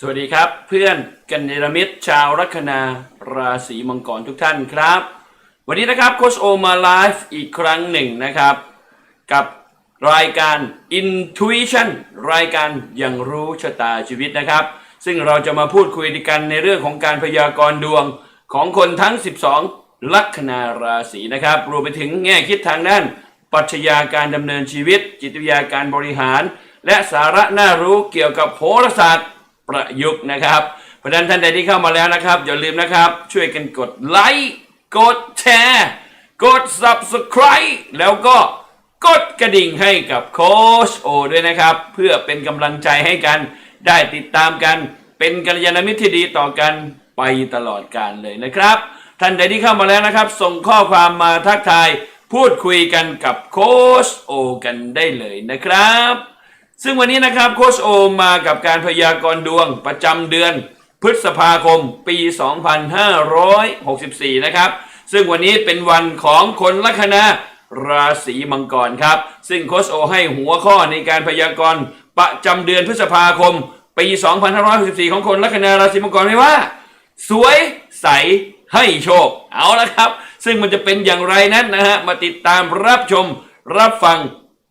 สวัสดีครับเพื่อนกันเนรมิตรชาวลัคนาราศีมังกรทุกท่านครับ วันนี้นะครับโคชโอมาไลฟ์อีกครั้งหนึ่งนะครับ กับรายการ Intuition รายการยังรู้ชะตาชีวิตนะครับ ซึ่งเราจะมาพูดคุยกันในเรื่องของการพยากรณ์ดวงของคนทั้ง 12 ลัคนาราศีนะครับรวมไปถึงแง่คิดทางด้านปรัชญาการดำเนินชีวิต จิตวิทยาการบริหาร และสาระน่ารู้เกี่ยวกับโหราศาสตร์ ประยุกต์นะครับ เพราะฉะนั้นท่านใดที่เข้ามาแล้วนะครับ อย่าลืมนะครับ ช่วยกันกดไลค์กดแชร์กด Subscribe แล้วก็กดกระดิ่งให้กับโค้ชโอด้วยนะครับ เพื่อเป็นกำลังใจให้กัน ได้ติดตามกัน เป็นกัลยาณมิตรที่ดีต่อกันไปตลอดกาลเลยนะครับ ท่านใดที่เข้ามาแล้วนะครับ ส่งข้อความมาทักทาย พูดคุยกันกับโค้ชโอกันได้เลยนะครับ ซึ่งวันนี้นะครับโคชโอมมากับการพยากรณ์ดวงประจำเดือน พฤษภาคมปี 2564 นะครับ ซึ่งวันนี้เป็นวันของคนลัคนาราศีมังกรครับ ซึ่งโคชโอให้หัวข้อในการพยากรณ์ประจำเดือนพฤษภาคม ปี 2564 ของคนลัคนาราศีมังกรไว้ว่า สวยใสให้โชค เอาละครับ ซึ่งมันจะเป็นอย่างไรนั้นนะฮะ มาติดตามรับชมรับฟัง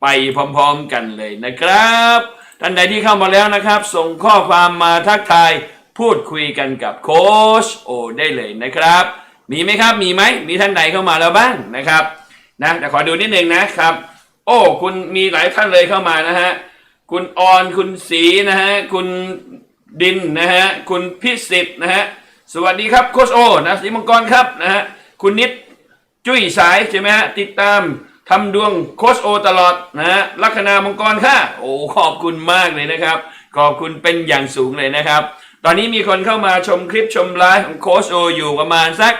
ไปพร้อมๆกันเลยนะครับ ท่านใดที่เข้ามาแล้วนะครับ ส่งข้อความมาทักทายพูดคุยกันกับโค้ชโอได้เลยนะครับ มีไหมครับมีไหมมีท่านใดเข้ามาแล้วบ้างนะครับนะแต่ขอดูนิดนึงนะครับ โอ้คุณมีหลายท่านเลยเข้ามานะฮะคุณออนคุณสีนะฮะคุณดินนะฮะคุณพิสิทธ์นะฮะสวัสดีครับโคชโอนะสีมังกรครับนะฮะคุณนิดจุ้ยสายใช่ไหมฮะติดตาม ทำดวงโคชโอตลอดนะฮะลัคนามังกรค่ะ โอ้ขอบคุณมากเลยนะครับ ขอบคุณเป็นอย่างสูงเลยนะครับ ตอนนี้มีคนเข้ามาชมคลิปชมไลฟ์ของโคชโออยู่ประมาณสัก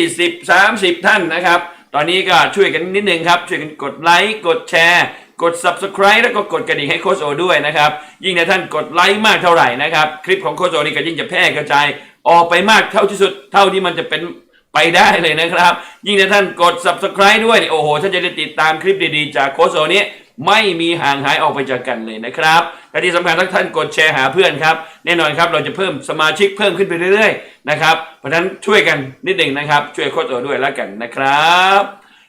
20 30 ท่านนะครับ ตอนนี้ก็ช่วยกันนิดนึงครับ ช่วยกันกดไลค์กดแชร์กด subscribe แล้วก็กดกระดิ่งให้โคชโอด้วยนะครับ ยิ่งถ้าท่านกดไลค์มากเท่าไหร่นะครับ คลิปของโคชโอนี่ก็ยิ่งจะแพร่กระจายออกไปมากเท่าที่สุด เท่าที่มันจะเป็น ไปได้เลยนะครับ ยิ่งถ้าท่านกด subscribe ด้วย โอ้โห ท่านจะได้ติดตามคลิปดีๆ จากโคชโอนี้ไม่มีห่างหายออกไปจากกันเลยนะครับและที่สำคัญทุกท่านกดแชร์หาเพื่อนครับ แน่นอนครับเราจะเพิ่มสมาชิกเพิ่มขึ้นไปเรื่อยๆนะครับ เพราะฉะนั้นช่วยกันนิดหนึ่งนะครับ ช่วยโคชโอด้วยแล้วกันนะครับ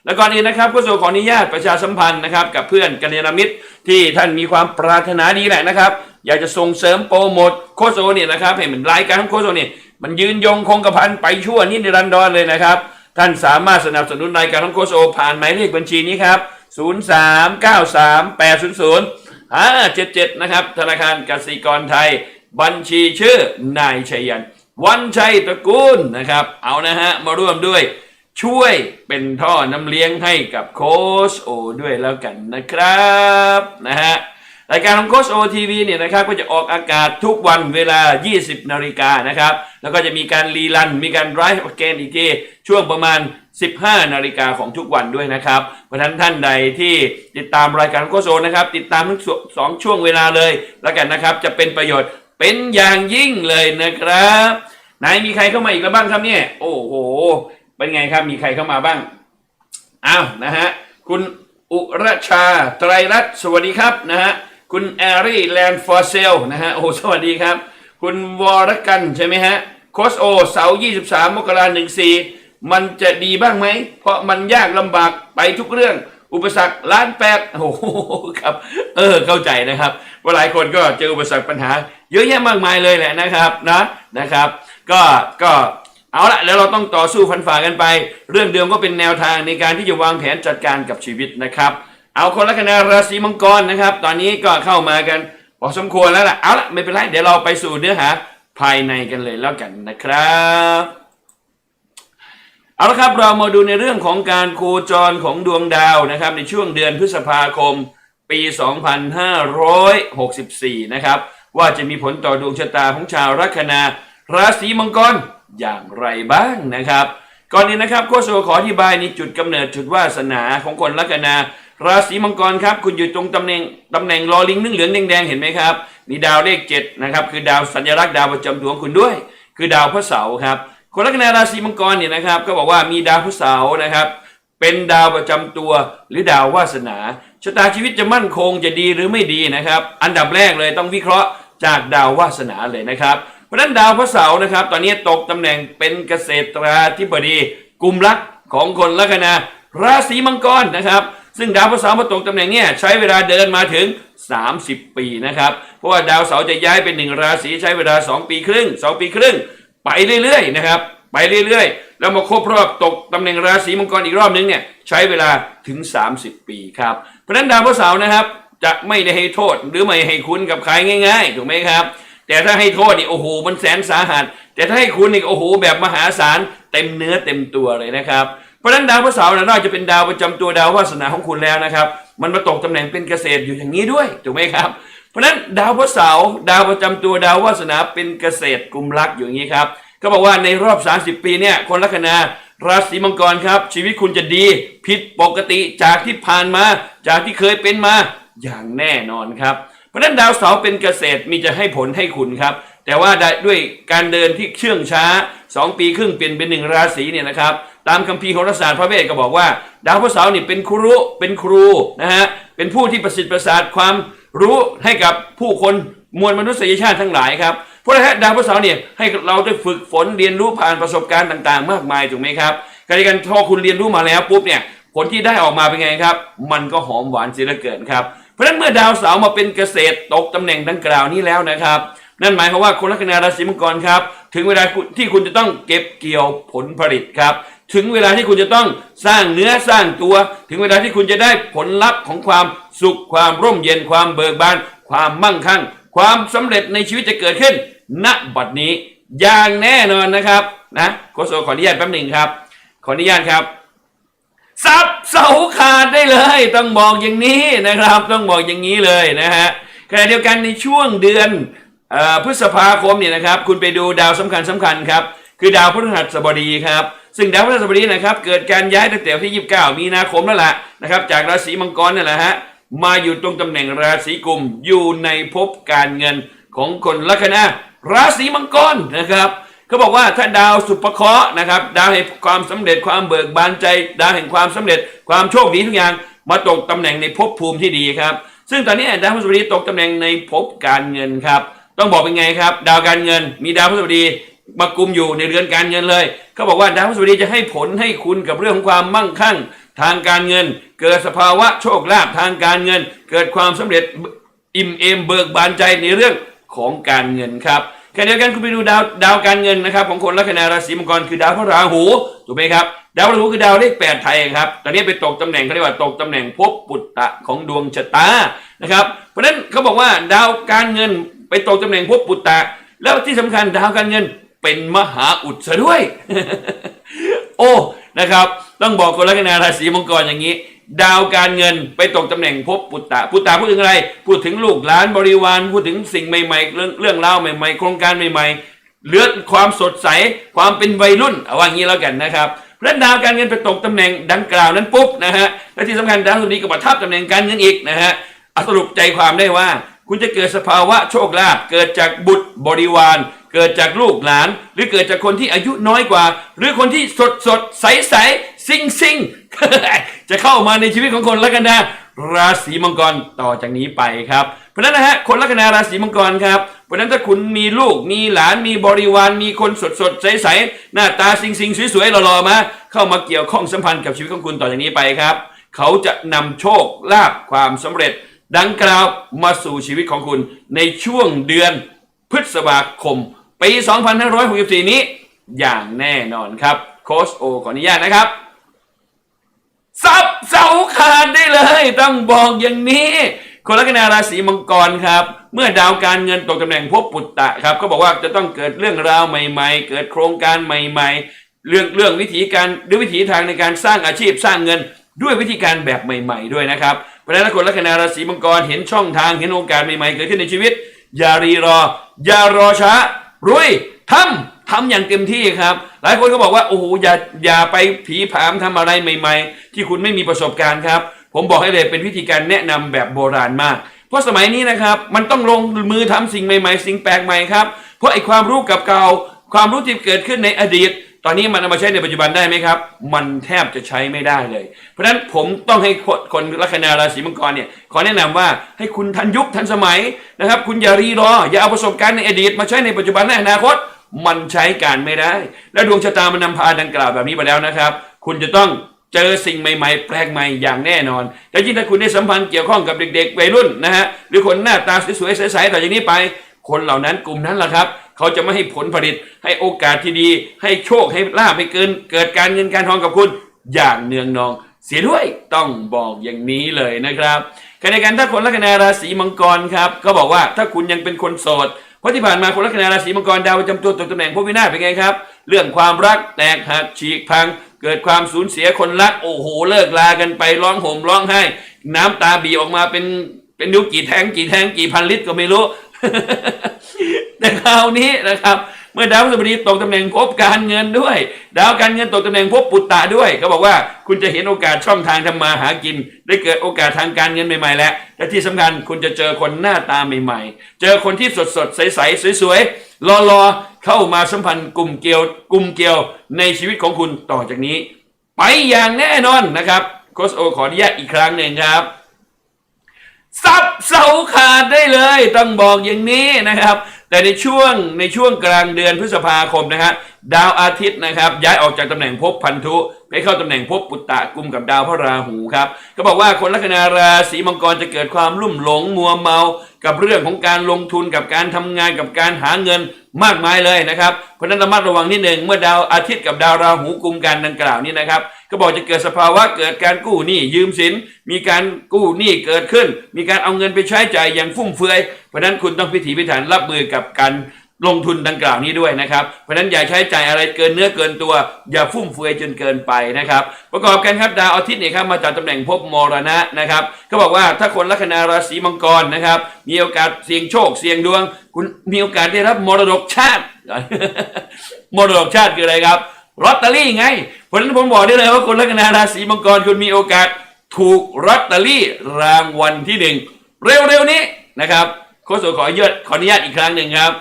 แล้วก่อนอื่นนะครับโคชโอขออนุญาตประชาสัมพันธ์นะครับกับเพื่อนกัลยาณมิตรที่ท่านมีความปรารถนาดีแหละนะครับ อยากจะส่งเสริมโปรโมทโคชโอเนี่ยนะครับให้มันรายการของโคชโอเนี่ย มันยืนยงคงกระพันไปชั่วนิรันดรเลยนะครับ ท่านสามารถสนับสนุนรายการของโคชโอผ่านหมายเลขบัญชีนี้ครับ 039380 577 นะครับ ธนาคารกสิกรไทย บัญชีชื่อนายชัยยัน วันชัยตระกูลนะครับ เอานะฮะ มาร่วมด้วยช่วยเป็นท่อน้ำเลี้ยงให้กับโคชโอด้วยแล้วกันนะครับนะฮะ รายการของโคชโอทีวีเนี่ยนะครับก็จะออกอากาศทุกวันเวลา 20 นาฬิกานะครับ แล้วก็จะมีการรีรัน มีการไลฟ์เกนอีกทีช่วงประมาณ 15 นาฬิกาของทุกวันด้วยนะครับ เพราะฉะนั้นท่านใดที่ติดตามรายการของโคชโอนะครับ ติดตามทั้งสองช่วงเวลาเลย แล้วกันนะครับจะเป็นประโยชน์เป็นอย่างยิ่งเลยนะครับไหนมีใครเข้ามาอีกแล้วบ้างครับเนี่ย โอ้โห เป็นไงครับมีใครเข้ามาบ้างอ้าวนะฮะคุณอุรชาไตรรัตน์สวัสดีครับนะฮะ คุณแอรี่แลนด์ฟอร์เซลนะฮะโอ้สวัสดีครับ คุณวรกันใช่ไหมฮะโคสโอเสาร์23มกราคม14มันจะดีบ้างไหม เพราะมันยากลำบากไปทุกเรื่อง อุปสรรคล้านแปดโอ้โหครับ เออเข้าใจนะครับ ว่าหลายคนก็เจออุปสรรคปัญหา เยอะแยะมากมายเลยแหละนะครับนะนะครับ ก็ก็เอาละแล้วเราต้องต่อสู้ฟันฝ่ากันไป เรื่องเดิมก็เป็นแนวทางในการที่จะวางแผนจัดการกับชีวิตนะครับ เอาคนละคณะราศีมังกรนะครับ ตอนนี้ก็เข้ามากันพอสมควรแล้วล่ะเอาละไม่เป็นไรเดี๋ยวเราไปสู่เนื้อหาภายในกันเลยแล้วกันนะครับเอาละครับเรามาดูในเรื่องของการโคจรของดวงดาวนะครับ ในช่วงเดือนพฤษภาคม ปี 2564 นะครับ ว่าจะมีผลต่อดวงชะตาของชาวลัคนาราศีมังกรอย่างไรบ้างนะครับ ก่อนนี้นะครับโคชโอขออธิบายในจุดกำเนิดจุดวาสนาของคนลัคนา ราศีมังกรครับ คุณอยู่ตรงตำแหน่งตำแหน่งลอลิงนึ่งเหลืองแดงๆเห็นไหมครับ มีดาวเลขเจ็ดนะครับคือดาวสัญลักษณ์ดาวประจำตัวงคุณด้วย คือดาวพระเสาร์ครับคนลัคนาราศีมังกรเนี่ยนะครับ ก็บอกว่ามีดาวพระเสาร์นะครับ เป็นดาวประจำตัวหรือดาววาสนาชะตาชีวิตจะมั่นคงจะดีหรือไม่ดีนะครับ อันดับแรกเลยต้องวิเคราะห์จากดาววาสนาเลยนะครับเพราะฉะนั้นดาวพระเสาร์นะครับ ตอนนี้ตกตำแหน่งเป็นเกษตราธิบดีกลุ่มลักของคนลัคนาราศีมังกรนะครับ ซึ่งดาวพระเสาร์มาตกตำแหน่งเนี่ยใช้เวลาเดินมาถึง 30 ปีนะครับ เพราะว่าดาวเสาร์จะย้ายเป็นหนึ่งราศีใช้เวลา 2 ปีครึ่ง 2 ปีครึ่ง ไปเรื่อยๆนะครับไปเรื่อยๆ แล้วมาครบรอบตกตำแหน่งราศีมังกรอีกรอบนึงเนี่ยใช้เวลาถึง 30 ปีครับเพราะฉะนั้นดาวพระเสาร์นะครับจะไม่ได้ให้โทษหรือไม่ให้คุณกับใครง่ายๆถูกไหมครับแต่ถ้าให้โทษนี่โอ้โหมันแสนสาหัส แต่ถ้าให้คุณนี่โอ้โหแบบมหาศาลเต็มเนื้อเต็มตัวเลยนะครับ เพราะฉะนั้นดาวพระเสาร์นะนอกจากเป็นดาวประจำตัวดาววาสนาของคุณแล้วนะครับ มันมาตกตำแหน่งเป็นเกษตรอยู่อย่างนี้ด้วยถูกไหมครับ เพราะฉะนั้นดาวพระเสาร์ดาวประจำตัวดาววาสนาเป็นเกษตรกลุ่มรักอยู่อย่างนี้ครับก็บอกว่าในรอบ 30 ปีเนี่ยคนลัคนาราศีมังกรครับ ชีวิตคุณจะดีผิดปกติจากที่ผ่านมา จากที่เคยเป็นมาอย่างแน่นอนครับเพราะฉะนั้นดาวเสาร์เป็นเกษตรมีจะให้ผลให้คุณครับ แต่ว่าด้ด้วยการเดินที่เชื่องช้า 2 ปีครึ่งเปลี่ยนเป็นหนึ่งราศีเนี่ยนะครับ ตามคัมภีร์โหราศาสตร์พระเวทก็บอกว่า ดาวพระเสาร์นี่เป็นครูเป็นครูนะฮะเป็นผู้ที่ประสิทธิ์ประสาทความรู้ให้กับผู้คนมวลมนุษยชาติทั้งหลายครับเพราะฉะนั้นดาวพระเสาร์เนี่ยให้เราได้ฝึกฝนเรียนรู้ผ่านประสบการณ์ต่าง ๆ มากมายถูกไหมครับการที่การพอคุณเรียนรู้มาแล้วปุ๊บเนี่ยผลที่ได้ออกมาเป็นไงครับ มันก็หอมหวานเสียเหลือเกินครับเพราะฉะนั้นเมื่อดาวเสาร์มาเป็นเกษตรตกตำแหน่งดังกล่าวนี้แล้วนะครับ นั่นหมายความว่าคนลัคนาราศีมังกรครับ ถึงเวลาที่คุณจะต้องเก็บเกี่ยวผลผลิตครับ ถึงเวลาที่คุณจะต้องสร้างเนื้อสร้างตัว ถึงเวลาที่คุณจะได้ผลลัพธ์ของความสุขความร่มเย็นความเบิกบาน ความมั่งคั่ง ความสำเร็จในชีวิตจะเกิดขึ้น ณบัดนี้อย่างแน่นอนนะครับนะโคชโซขออนุญาตแป๊บหนึ่งครับ ขออนุญาตครับซับเสาขาดได้เลย ต้องบอกอย่างนี้นะครับ ต้องบอกอย่างนี้เลยนะฮะขณะเดียวกันในช่วงเดือนอพฤษภาคมเนี่ยนะครับ คุณไปดูดาวสำคัญสำคัญครับ คือดาวพฤหัสบดีครับ ซึ่งดาวพฤหัสบดีนะครับเกิดการย้ายตั้งแต่วันที่ 29 มีนาคมแล้วล่ะนะครับจากราศีมังกรนั่แหละฮะมาอยู่ตรงตำแหน่งราศีกุมอยู่ในภพการเงินของคนลัคนาราศีมังกรนะครับเขาบอกว่าถ้าดาวสุภเคราะห์นะครับดาวแห่งความสำเร็จความเบิกบานใจ ดาวแห่งความสำเร็จความโชคดีทุกอย่างมาตกตำแหน่งในภพภูมิที่ดีครับ ซึ่งตอนนี้ดาวพฤหัสบดีตกตำแหน่งในภพการเงินครับต้องบอกเป็นไงครับ ดาวการเงินมีดาวพฤหัสบดี มากุมอยู่ในเรือนการเงินเลยเขาบอกว่าดาวพฤหัสบดีจะให้ผลให้คุณกับเรื่องของความมั่งคั่งทางการเงิน เกิดสภาวะโชคลาภทางการเงิน เกิดความสำเร็จอิ่มเอมเบิกบานใจในเรื่องของการเงินครับขณะเดียวกันคุณไปดูดาวดาวการเงินนะครับ ของคนลัคนาราศีมังกรคือดาวพระราหูถูกไหมครับดาวพระราหูคือดาวเลขแปดไทยครับตอนนี้ไปตกตำแหน่งเขาเรียกว่าตกตำแหน่งภพปุตตะของดวงชะตานะครับเพราะฉะนั้นเขาบอกว่าดาวการเงินไปตกตำแหน่งภพปุตตะ แล้วที่สำคัญดาวการเงิน เป็นมหาอุดซะด้วย โอ้นะครับ ต้องบอกคนลัคนาราศีมังกรอย่างนี้ ดาวการเงินไปตกตำแหน่งภพปุตตะปุตตะพูดถึงอะไร พูดถึงลูกหลานบริวารพูดถึงสิ่งใหม่ๆ เรื่องเรื่องราวใหม่ๆ โครงการใหม่ๆเลือดความสดใสความเป็นวัยรุ่นเอาว่างี้แล้วกันนะครับเพราะฉะนั้นดาวการเงินไปตกตำแหน่งดังกล่าวนั้นปุ๊บนะฮะและที่สำคัญดาวสุดีก็ประทับตำแหน่งการเงินอีกนะฮะสรุปใจความได้ว่า คุณจะเกิดสภาวะโชคลาภเกิดจากบุตรบริวาร เกิดจากลูกหลาน หรือเกิดจากคนที่อายุน้อยกว่า หรือคนที่สดสดใสใสซิงซิงจะเข้ามาในชีวิตของคนลัคนาราศีมังกรต่อจากนี้ไปครับ เพราะฉะนั้นนะฮะคนลัคนาราศีมังกรครับเพราะนั้นถ้าคุณมีลูกมีหลานมีบริวารมีคนสดสดใสใสหน้าตาซิงซิงสวยๆหล่อๆมาเข้ามาเกี่ยวข้องสัมพันธ์กับชีวิตของคุณต่อจากนี้ไปครับ เขาจะนำโชคลาภความสำเร็จ ดังกล่าวมาสู่ชีวิตของคุณในช่วงเดือนพฤษภาคม ปี 2564 นี้ อย่างแน่นอนครับ โค้ชโอขออนุญาตนะครับซับเสาขาดได้เลย ต้องบอกอย่างนี้คนลัคนาราศีมังกรครับ เมื่อดาวการเงินตกตำแหน่งภพปุตตะครับ ก็บอกว่าจะต้องเกิดเรื่องราวใหม่ ๆ เกิดโครงการใหม่ ๆ เรื่องเรื่องวิธีการหรือวิธีทางในการสร้างอาชีพสร้างเงินด้วยวิธีการแบบใหม่ ๆ ด้วยนะครับเพราะฉะนั้นคนลัคนาราศีมังกรเห็นช่องทางเห็นโอกาสใหม่ ๆ เกิดขึ้นในชีวิต อย่ารีรอ อย่ารอช้า รุยทำทำอย่างเต็มที่ครับ หลายคนก็บอกว่าโอ้โหอย่าอย่าไปผีผามทำอะไรใหม่ ๆ ที่คุณไม่มีประสบการณ์ครับ ผมบอกให้เลยเป็นวิธีการแนะนำแบบโบราณมาก เพราะสมัยนี้นะครับมันต้องลงมือทำสิ่งใหม่ ๆ สิ่งแปลกใหม่ครับเพราะไอ้ความรู้กับเก่าความรู้ที่เกิดขึ้นในอดีต ตอนนี้มันเอามาใช้ในปัจจุบันได้ไหมครับ มันแทบจะใช้ไม่ได้เลย เพราะฉะนั้นผมต้องให้คนคนลัคนาราศีมังกรเนี่ยขอแนะนำว่าให้คุณทันยุคทันสมัยนะครับ คุณอย่ารีรอ อย่าเอาประสบการณ์ในอดีตมาใช้ในปัจจุบันและอนาคต มันใช้การไม่ได้ และดวงชะตามันนำพาดังกล่าวแบบนี้มาแล้วนะครับ คุณจะต้องเจอสิ่งใหม่ ๆ แปลกใหม่อย่างแน่นอน และยิ่งถ้าคุณได้สัมพันธ์เกี่ยวข้องกับเด็กๆวัยรุ่นนะฮะหรือคนหน้าตาสวยๆใสๆต่อจากนี้ไป คนเหล่านั้นกลุ่มนั้นแหละครับ เขาจะไม่ให้ผลผลิตให้โอกาสที่ดี ให้โชคให้ลาภให้เกิน เกิดการเงินการทองกับคุณ อย่างเนืองนอง เสียด้วยต้องบอกอย่างนี้เลยนะครับขณะเดียวกันถ้าคนลัคนาราศีมังกรครับก็บอกว่าถ้าคุณยังเป็นคนโสดเพราะที่ผ่านมาคนลัคนาราศีมังกรดาวประจำตัวตกตำแหน่งพบวินาศเป็นไงครับ เรื่องความรักแตกหักฉีกพัง เกิดความสูญเสียคนรักโอ้โหเลิกลากันไปร้องห่มร้องไห้ น้ำตาบีออกมาเป็นเป็นนิ้วกี่แทงกี่แทงกี่พันลิตรก็ไม่รู้ แต่คราวนี้นะครับ เมื่อดาวพฤหัสบดีตกตำแหน่งภพการเงินด้วย ดาวการเงินตกตำแหน่งภพปุตตะด้วยเขาบอกว่าคุณจะเห็นโอกาสช่องทางทำมาหากิน ได้เกิดโอกาสทางการเงินใหม่ๆแล้วและที่สำคัญคุณจะเจอคนหน้าตาใหม่ๆ เจอคนที่สดๆใสๆสวยๆรอๆเข้ามาสัมพันธ์กลุ่มเกี่ยวกลุ่มเกี่ยวในชีวิตของคุณต่อจากนี้ ไปอย่างแน่นอนนะครับโคชโอขออนุญาตอีกครั้งหนึ่งครับซับเสาขาดได้เลย ต้องบอกอย่างนี้นะครับ แต่ในช่วงในช่วงกลางเดือนพฤษภาคมนะฮะ ดาวอาทิตย์นะครับ ย้ายออกจากตำแหน่งภพพันธุไปเข้าตำแหน่งภพปุตตะกุมกับดาวพระราหูครับ ก็บอกว่าคนลัคนาราศีมังกรจะเกิดความลุ่มหลงมัวเมา กับเรื่องของการลงทุนกับการทำงานกับการหาเงินมากมายเลยนะครับ เพราะนั้นระมัดระวังนิดหนึ่งเมื่อดาวอาทิตย์กับดาวราหูกุมกันดังกล่าวนี้นะครับ ก็บอกจะเกิดสภาวะเกิดการกู้หนี้ยืมสิน มีการกู้หนี้เกิดขึ้น มีการเอาเงินไปใช้จ่ายอย่างฟุ่มเฟือย เพราะฉะนั้นคุณต้องพิถีพิถันรับมือกับการ ลงทุนดังกล่าวนี้ด้วยนะครับ เพราะฉะนั้นอย่าใช้จ่ายอะไรเกินเนื้อเกินตัว อย่าฟุ่มเฟือยจนเกินไปนะครับ ประกอบกันครับดาวอาทิตย์เนี่ยครับมาจากตำแหน่งภพมรณะนะครับก็บอกว่าถ้าคนลัคนาราศีมังกรนะครับ มีโอกาสเสี่ยงโชคเสี่ยงดวง คุณมีโอกาสได้รับมรดกชาติ มรดกชาติคืออะไรครับลอตเตอรี่ไงเพราะฉะนั้นผมบอกได้เลยว่าคนลัคนาราศีมังกรคุณมีโอกาสถูกลอตเตอรี่รางวัลที่หนึ่งเร็วๆนี้นะครับโค้ชขอเยอะขออนุญาตอีกครั้งหนึ่งครับ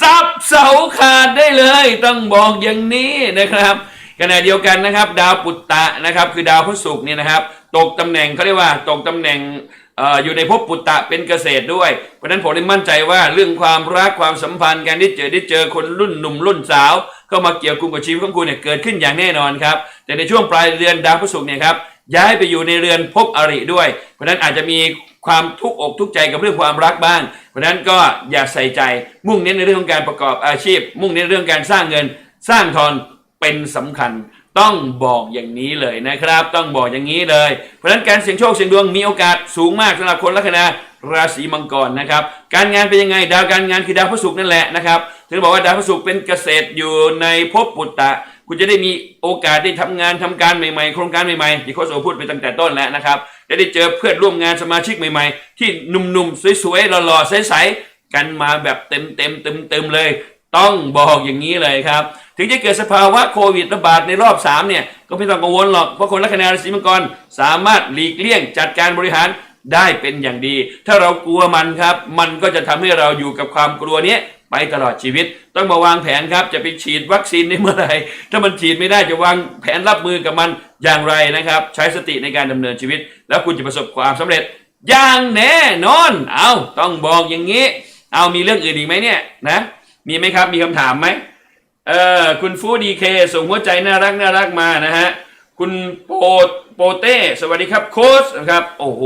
ซับเสาขาดได้เลยต้องบอกอย่างนี้นะครับขณะเดียวกันนะครับ ดาวปุตตะนะครับ คือดาวพฤศุกร์เนี่ยนะครับ ตกตำแหน่งเขาเรียกว่าตกตำแหน่งอออยู่ในภพปุตตะเป็นเกษตรด้วย เพราะฉะนั้นผมได้มั่นใจว่าเรื่องความรักความสัมพันธ์การได้เจอได้เจอคนรุ่นหนุ่มรุ่นสาว เข้ามาเกี่ยวกุมกับชีวิตของคุณเนี่ยเกิดขึ้นอย่างแน่นอนครับ แต่ในช่วงปลายเดือนดาวพฤศุกร์เนี่ยครับย้ายไปอยู่ในเรือนภพอริด้วย เพราะฉะนั้นอาจจะมี ความทุกข์อกทุกข์ใจกับเรื่องความรักบ้าง เพราะฉะนั้นก็อย่าใส่ใจมุ่งเน้นในเรื่องของการประกอบอาชีพ มุ่งเน้นเรื่องการสร้างเงิน สร้างทอนเป็นสำคัญ ต้องบอกอย่างนี้เลยนะครับ ต้องบอกอย่างนี้เลย เพราะฉะนั้นการเสี่ยงโชคเสี่ยงดวงมีโอกาสสูงมากสำหรับคนลัคนาราศีมังกรนะครับการงานเป็นยังไงดาวการงานคือดาวพฤศุกร์นั่นแหละนะครับถึงบอกว่าดาวพฤศุกร์เป็นเกษตรอยู่ในภพปุตตะ คุณจะได้มีโอกาสได้ทำงานทำการใหม่ๆ โครงการใหม่ๆที่โคชโอพูดไปตั้งแต่ต้นแล้วนะครับจะได้เจอเพื่อนร่วมงานสมาชิกใหม่ๆ ที่หนุ่มๆสวยๆหล่อๆใสๆกันมาแบบเต็มๆเต็มๆเลย ต้องบอกอย่างนี้เลยครับถึงจะเกิดสภาวะโควิดระบาดในรอบ 3 เนี่ย ก็ไม่ต้องกังวลหรอก เพราะคนลัคนาราศีมังกรสามารถหลีกเลี่ยงจัดการบริหารได้เป็นอย่างดี ถ้าเรากลัวมันครับ มันก็จะทำให้เราอยู่กับความกลัวนี้ ไปตลอดชีวิต ต้องมาวางแผนครับ จะไปฉีดวัคซีนในเมื่อไหร่ถ้ามันฉีดไม่ได้จะวางแผนรับมือกับมันอย่างไรนะครับ ใช้สติในการดำเนินชีวิต แล้วคุณจะประสบความสำเร็จ อย่างแน่นอน เอาต้องบอกอย่างนี้ เอามีเรื่องอื่นอีกไหมเนี่ยนะมีไหมครับมีคำถามไหมเออคุณฟูดีเคส่งหัวใจน่ารักน่ารักมานะฮะคุณโปโปเต้สวัสดีครับโค้ชนะครับโอ้โห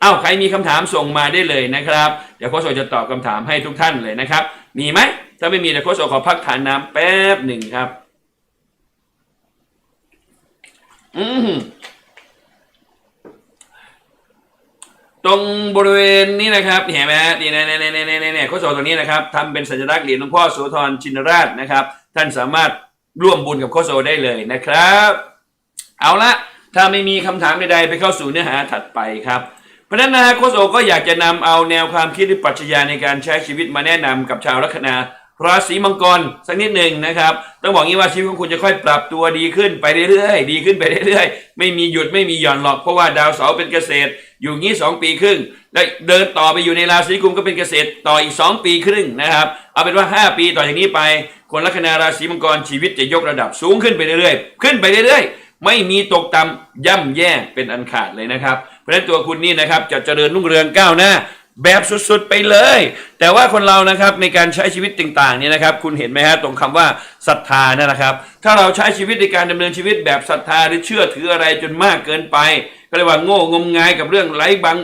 เอ้าใครมีคำถามส่งมาได้เลยนะครับ เดี๋ยวโค้ชโอจะตอบคำถามให้ทุกท่านเลยนะครับ มีไหม ถ้าไม่มีเดี๋ยวโค้ชโอขอพักทานน้ำแป๊บหนึ่งครับ อืมตรงบริเวณนี้นะครับเห็นไหมฮะนี่เนี่ยเนี่ยเนี่ยเนี่ยเนี่โคชโอตรงนี้นะครับทำเป็นสัญลักษณ์เหรียญหลวงพ่อโสธรชินราชนะครับ ท่านสามารถร่วมบุญกับโคชโอได้เลยนะครับ เอาละถ้าไม่มีคำถามใดๆไปเข้าสู่เนื้อหาถัดไปครับ พราะนั้นนะฮะโคชโอก็อยากจะนำเอาแนวความคิดหรือปรัชญาในการใช้ชีวิตมาแนะนำกับชาวลัคนาราศีมังกรสักนิดหนึ่งนะครับต้องบอกงี้ว่าชีวิตของคุณจะค่อยปรับตัวดีขึ้นไปเรื่อยๆดีขึ้นไปเรื่อยๆ ไม่มีหยุดไม่มีหย่อนหรอกเพราะว่าดาวเสาร์เป็นเกษตร อยู่งี้สองปีครึ่ง แล้วเดินต่อไปอยู่ในราศีกุมก็เป็นเกษตรต่ออีก 2 ปีครึ่งนะครับ เอาเป็นว่า 5 ปีต่อจากนี้ไป คนลัคนาราศีมังกรชีวิตจะยกระดับสูงขึ้นไปเรื่อยๆ ขึ้นไปเรื่อยๆ ไม่มีตกต่ำย่ำแย่เป็นอันขาดเลยนะครับ ราะฉะนั้นตัวคุณนี่นะครับจะเจริญรุ่งเรืองก้าวหน้า แบบสุดๆไปเลย แต่ว่าคนเรานะครับในการใช้ชีวิตต่างๆเนี่ยนะครับ คุณเห็นไหมฮะตรงคำว่าศรัทธานะครับ ถ้าเราใช้ชีวิตในการดำเนินชีวิตแบบศรัทธาหรือเชื่อถืออะไรจนมากเกินไป ก็เรียกว่าโง่งมงายกับเรื่องไร้บาง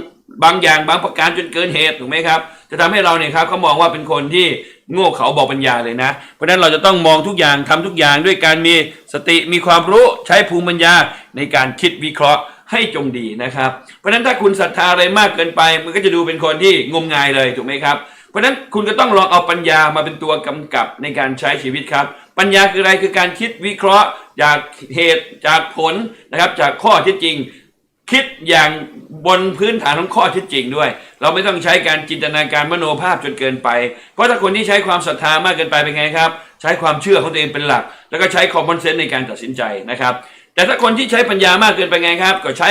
บางอย่างบางประการจนเกินเหตุถูกไหมครับ จะทำให้เราเนี่ยครับเขามองว่าเป็นคนที่โง่เขาบอกปัญญาเลยนะ เพราะฉะนั้นเราจะต้องมองทุกอย่างทำทุกอย่างด้วยการมีสติมีความรู้ใช้ภูมิปัญญาในการคิดวิเคราะห์ ให้จงดีนะครับ เพราะฉะนั้นถ้าคุณศรัทธาอะไรมากเกินไป มันก็จะดูเป็นคนที่งมงายเลยถูกไหมครับ เพราะฉะนั้นคุณก็ต้องลองเอาปัญญามาเป็นตัวกำกับในการใช้ชีวิตครับ ปัญญาคืออะไรคือการคิดวิเคราะห์ จากเหตุจากผลนะครับ จากข้อท็จจริง คิดอย่างบนพื้นฐานของข้อท็จจริงด้วย เราไม่ต้องใช้การจินตนาการมโนภาพจนเกินไป เพราะถ้าคนที่ใช้ความศรัทธามากเกินไปเป็นไงครับ ใช้ความเชื่อของตัวเองเป็นหลัก แล้วก็ใช้คอมมอนเซนส์ในการตัดสินใจนะครับ แต่ถ้าคนที่ใช้ปัญญามากเกินไปไงครับ ก็ใช้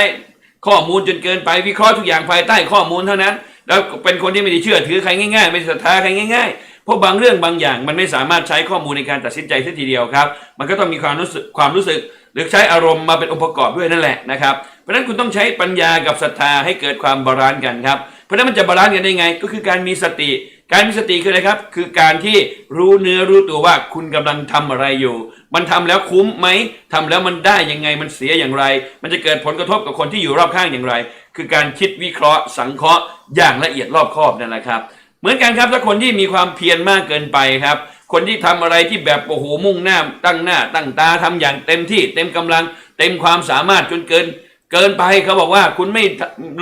ข้อมูลจนเกินไปวิเคราะห์ทุกอย่างภายใต้ข้อมูลเท่านั้น แล้วเป็นคนที่ไม่ได้เชื่อถือใครง่ายๆ ไม่ศรัทธาใครง่ายๆเพราะบางเรื่องบางอย่างมันไม่สามารถใช้ข้อมูลในการตัดสินใจทีเดียวครับ มันก็ต้องมีความรู้สึกความรู้สึก หรือใช้อารมณ์มาเป็นองค์ประกอบด้วยนั่นแหละนะครับเพราะฉะนั้นคุณต้องใช้ปัญญากับศรัทธาให้เกิดความบาลานซ์กันครับเพราะนั้นมันจะบาลานซ์กันได้ไง ก็คือการมีสติ การมีสติคืออะไรครับ คือการที่รู้เนื้อรู้ตัวว่าคุณกำลังทำอะไรอยู่ มันทำแล้วคุ้มไหมทำแล้วมันได้ยังไงมันเสียอย่างไร มันจะเกิดผลกระทบกับคนที่อยู่รอบข้างอย่างไร คือการคิดวิเคราะห์ สังเคราะห์อย่างละเอียดรอบคอบนั่นแหละครับ เหมือนกันครับถ้าคนที่มีความเพียรมากเกินไปครับ คนที่ทำอะไรที่แบบโอ้โหมุ่งหน้า ตั้งหน้า ตั้งตาทำอย่างเต็มที่ เต็มกำลัง เต็มความสามารถจนเกิน เกินไปเขาบอกว่าคุณไม่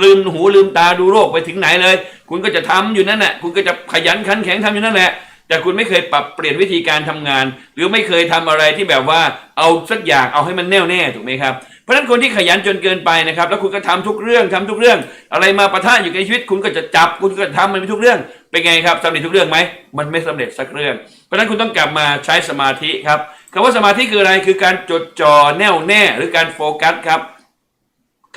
ลืมหูลืมตาดูโรคไปถึงไหนเลย คุณก็จะทำอยู่นั่นแหละคุณก็จะขยันขันแข็งทำอยู่นั่นแหละ แต่คุณไม่เคยปรับเปลี่ยนวิธีการทำงาน หรือไม่เคยทำอะไรที่แบบว่าเอาสักอย่างเอาให้มันแน่วแน่ถูกไหมครับเพราะฉะนั้นคนที่ขยันจนเกินไปนะครับ แล้วคุณก็ทำทุกเรื่องทำทุกเรื่อง อะไรมาประทะอยู่ในชีวิต คุณก็จะจับคุณก็ทำมันไปทุกเรื่องเป็นไงครับสำเร็จทุกเรื่องไหมมันไม่สำเร็จสักเรื่อง เพราะฉะนั้นคุณต้องกลับมาใช้สมาธิครับคำว่าสมาธิคืออะไรคือการจดจ่อแน่วแน่ หรือการโฟกัสครับ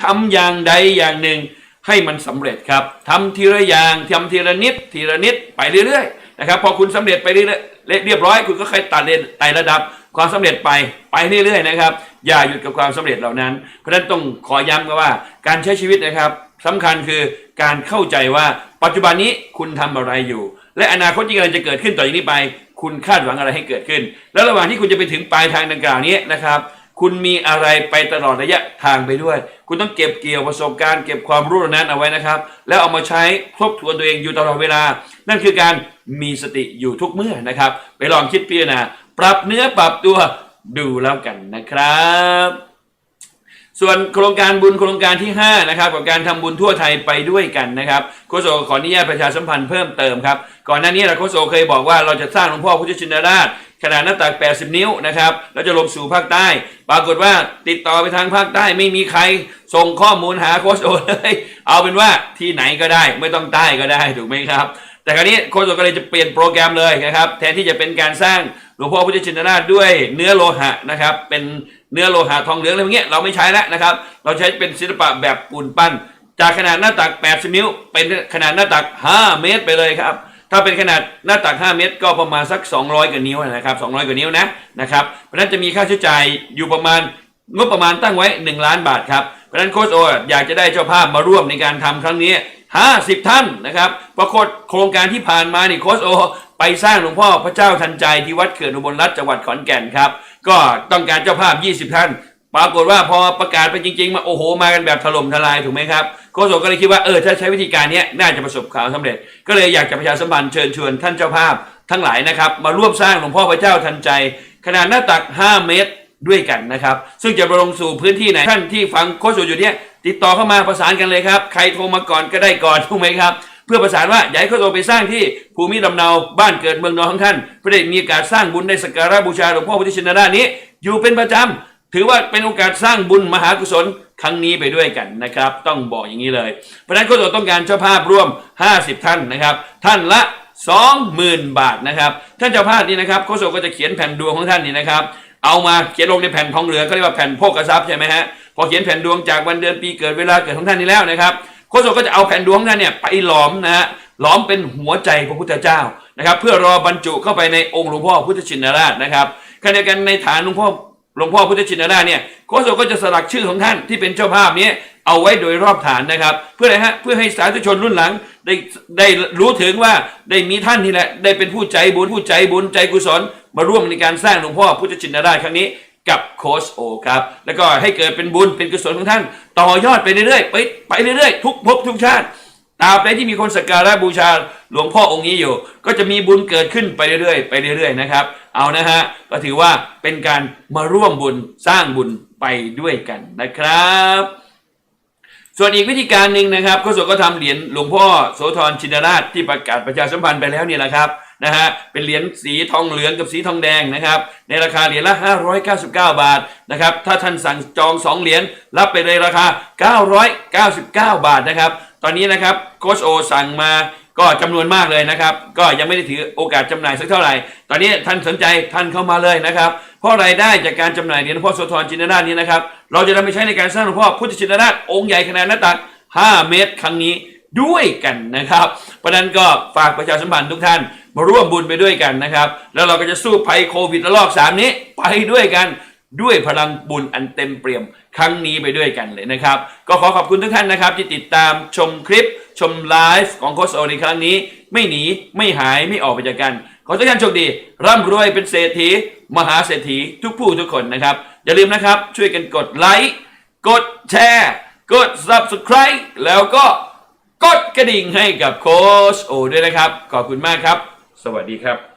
ทำอย่างใดอย่างหนึ่งให้มันสำเร็จครับทำทีละอย่างทำทีละนิดทีละนิดไปเรื่อยๆนะครับพอคุณสำเร็จไปเรื่อยๆเรียบร้อย คุณก็ค่อยตัดเรียนไต่ระดับความสำเร็จไปไปเรื่อยๆนะครับ อย่าหยุดกับความสำเร็จเหล่านั้น เพราะฉะนั้นต้องขอย้ำกันว่า การใช้ชีวิตนะครับสำคัญคือการเข้าใจว่าปัจจุบันนี้คุณทำอะไรอยู่ และอนาคตที่กำลังจะเกิดขึ้นต่อจากนี้ไป คุณคาดหวังอะไรให้เกิดขึ้น แล้วระหว่างที่คุณจะไปถึงปลายทางดังกล่าวนี้นะครับ คุณมีอะไรไปตลอดระยะทางไปด้วย คุณต้องเก็บเกี่ยวประสบการณ์เก็บความรู้เหล่านั้นเอาไว้นะครับ แล้วเอามาใช้ทบทวนตัวเองอยู่ตลอดเวลา นั่นคือการมีสติอยู่ทุกเมื่อนะครับ ไปลองคิดพิจารณาปรับเนื้อปรับตัวดูแล้วกันนะครับ ส่วนโครงการบุญโครงการที่5นะครับกับการทำบุญทั่วไทยไปด้วยกันนะครับโคโซขออนุญาตประชาสัมพันธ์เพิ่มเติมครับก่อนหน้านี้เราโคโซเคยบอกว่าเราจะสร้างหลวงพ่อพุทธชินราชขนาดหน้าตัก 80 นิ้วนะครับแล้วจะลงสู่ภาคใต้ ปรากฏว่าติดต่อไปทางภาคใต้ไม่มีใครส่งข้อมูลหาโคโซเลยเอาเป็นว่าที่ไหนก็ได้ไม่ต้องใต้ก็ได้ถูกไหมครับ แต่คราวนี้โคโซก็เลยจะเปลี่ยนโปรแกรมเลยนะครับแทนที่จะเป็นการสร้างหลวงพ่อพุทธชินราชด้วยเนื้อโลหะนะครับเป็น เนื้อโลหะทองเหลืองอะไรพวกเนี้ยเราไม่ใช้แล้วนะครับ เราใช้เป็นศิลปะแบบปูนปั้น จากขนาดหน้าตัก 80 นิ้ว เป็นขนาดหน้าตัก 5 เมตรไปเลยครับ ถ้าเป็นขนาดหน้าตัก 5 เมตร ก็ประมาณสัก 200กว่านิ้วนะครับ 200กว่านิ้วนะนะครับ เพราะนั้นจะมีค่าใช้จ่ายอยู่ประมาณงบประมาณตั้งไว้ 1 ล้านบาทครับ เพราะฉะนั้นโค้ชโออยากจะได้เจ้าภาพมาร่วมในการทำครั้งนี้ 50 ท่านนะครับปรากฏโครงการที่ผ่านมานี่โค้ชโอ ไปสร้างหลวงพ่อพระเจ้าทันใจที่วัดเขื่อนอุบลรัตน์จังหวัดขอนแก่นครับ ก็ต้องการเจ้าภาพ 20 ท่าน ปรากฏว่าพอประกาศไปจริง ๆ มาโอ้โหมากันแบบถล่มทลายถูกไหมครับโฆษกก็เลยคิดว่าเออถ้าใช้วิธีการนี้น่าจะประสบความสำเร็จ ก็เลยอยากจะประชาสัมพันธ์เชิญชวนท่านเจ้าภาพทั้งหลายนะครับมาร่วมสร้างหลวงพ่อพระเจ้าทันใจ ขนาดหน้าตัก 5 เมตรด้วยกันนะครับ ซึ่งจะลงสู่พื้นที่ไหนท่านที่ฟังโฆษกอยู่เนี้ยติดต่อเข้ามาประสานกันเลยครับ ใครโทรมาก่อนก็ได้ก่อนถูกไหมครับ พื่อประสานว่าอยากให้โฆษกไปสร้างที่ภูมิลำเนาบ้านเกิดเมืองนอนของท่านเพื่อได้มีการสร้างบุญได้สักการะบูชาหลวงพ่อพุทธชินราชนี้ อยู่เป็นประจำถือว่าเป็นโอกาสสร้างบุญมหากุศลครั้งนี้ไปด้วยกันนะครับ ต้องบอกอย่างนี้เลยเพราะฉะนั้นโฆษกต้องการเจ้าภาพร่วม 50 ท่านนะครับ ท่านละ20,000 บาทนะครับท่านเจ้าภาพนี่นะครับโฆษกก็จะเขียนแผ่นดวงของท่านนี่นะครับเอามาเขียนลงในแผ่นทองเหลืองเขาเรียกว่าแผ่นโภกทรัพย์ใช่ไหมฮะพอเขียนแผ่นดวงจากวันเดือนปีเกิดเวลาเกิดของท่านนี้แล้วนะครับ โฆษกก็จะเอาแผ่นดวงของท่นเนี่ยไปหลอมนะฮะหลอมเป็นหัวใจพระพุทธเจ้านะครับ เพื่อรอบรรจุเข้าไปในองค์หลวงพ่อพุทธชินราชนะครับขณะเดียวกันในฐานหลวงพ่อหลวงพ่อพุทธชินราชเนี่ยโคโซก็จะสลักชื่อของท่านที่เป็นเจ้าภาพนี้เอาไว้โดยรอบฐานนะครับ เพื่ออะไรฮะเพื่อให้สาธุชนรุ่นหลังได้ได้รู้ถึงว่าได้มีท่านนี่แหละได้เป็นผู้ใจบุญผู้ใจบุญใจกุศลมาร่วมในการสร้างหลวงพ่อพุทธชินราชครั้งนี้ กับโคชโอครับ แล้วก็ให้เกิดเป็นบุญเป็นกุศลของท่าน ต่อยอดไปเรื่อยๆไปไปเรื่อยๆ ทุกภพทุกชาติตราบใดที่มีคนสักการะบูชาหลวงพ่อองค์นี้อยู่ ก็จะมีบุญเกิดขึ้นไปเรื่อยๆ ไปเรื่อยๆนะครับ เอานะฮะก็ถือว่าเป็นการมาร่วมบุญสร้างบุญไปด้วยกันนะครับ ส่วนอีกวิธีการหนึ่งนะครับก็ส่วนก็ทำเหรียญหลวงพ่อโสธรชินราชที่ประกาศประชาสัมพันธ์ไปแล้วเนี่ยแหละครับ นะฮะเป็นเหรียญสีทองเหลืองกับสีทองแดงนะครับในราคาเหรียญละ 599 บาทนะครับถ้าท่านสั่งจอง 2 เหรียญรับไปเลยราคา 999 บาทนะครับตอนนี้นะครับโคชโอสั่งมาก็จำนวนมากเลยนะครับ ก็ยังไม่ได้ถือโอกาสจำหน่ายสักเท่าไหร่ ตอนนี้ท่านสนใจท่านเข้ามาเลยนะครับ เพราะรายได้จากการจำหน่ายเหรียญพ่อโสธรจินนาถนี้นะครับ เราจะนำไปใช้ในการสร้างหลวงพ่อพุทธชินราชองค์ใหญ่ขนาดหน้าตัก 5 เมตร ครั้งนี้ด้วยกันนะครับ เพราะฉะนั้นก็ฝากประชาสัมพันธ์ทุกท่านมาร่วมบุญไปด้วยกันนะครับ แล้วเราก็จะสู้ภัยโควิดระลอก3นี้ไปด้วยกันด้วยพลังบุญอันเต็มเปี่ยมครั้งนี้ไปด้วยกันเลยนะครับ ก็ขอขอบคุณทุกท่านนะครับ ที่ติดตามชมคลิป ชมไลฟ์ของโคชโอในครั้งนี้ ไม่หนีไม่หายไม่ออกไปจากกัน ขอทุกท่านโชคดี ร่ำรวยเป็นเศรษฐี มหาเศรษฐีทุกผู้ทุกคนนะครับ อย่าลืมนะครับช่วยกันกดไลค์กดแชร์ กด subscribe แล้วก็ กดกระดิ่งให้กับโค้ชโอด้วยนะครับ ขอบคุณมากครับ สวัสดีครับ